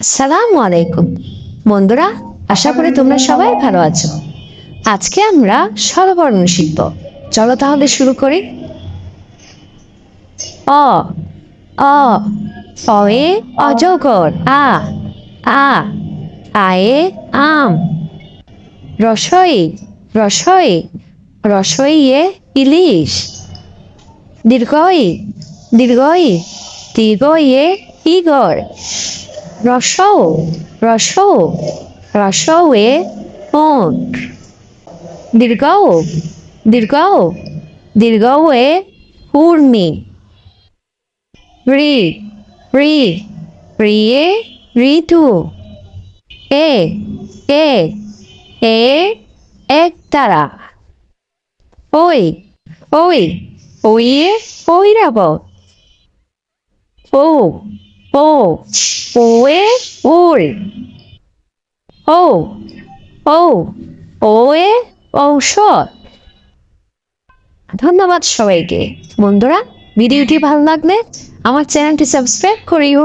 আসসালামু আলাইকুম। বন্ধুরা, আশা করি তোমরা সবাই ভালো আছো। আজকে আমরা স্বরবর্ণ শিখব। চলো তাহলে শুরু করি। অ অ, অয়ে অজগর, আ আ, আয়ে আম। রসই রসই, রসইয়ে ইলিশ। দীর্ঘই দীর্ঘই দীর্ঘ দীর্ঘইয়ে ইগর। রসৌ রসৌ, রসৌয়ে ওট দীর্ঘৌ দীর্ঘৌ, দীর্ঘৌয়ে পূর্ণি। রি রি, রিয়ে ঋতু। এ এ এ একতারা ওই ওই, ওইয়ে ঐরাবত। ও ও পোয়ে ওল ও ও, ওয়ে ঔষধ। ধন্যবাদ সবাইকে। বন্ধুরা, ভিডিওটি ভালো লাগলে আমার চ্যানেলটি সাবস্ক্রাইব করিও।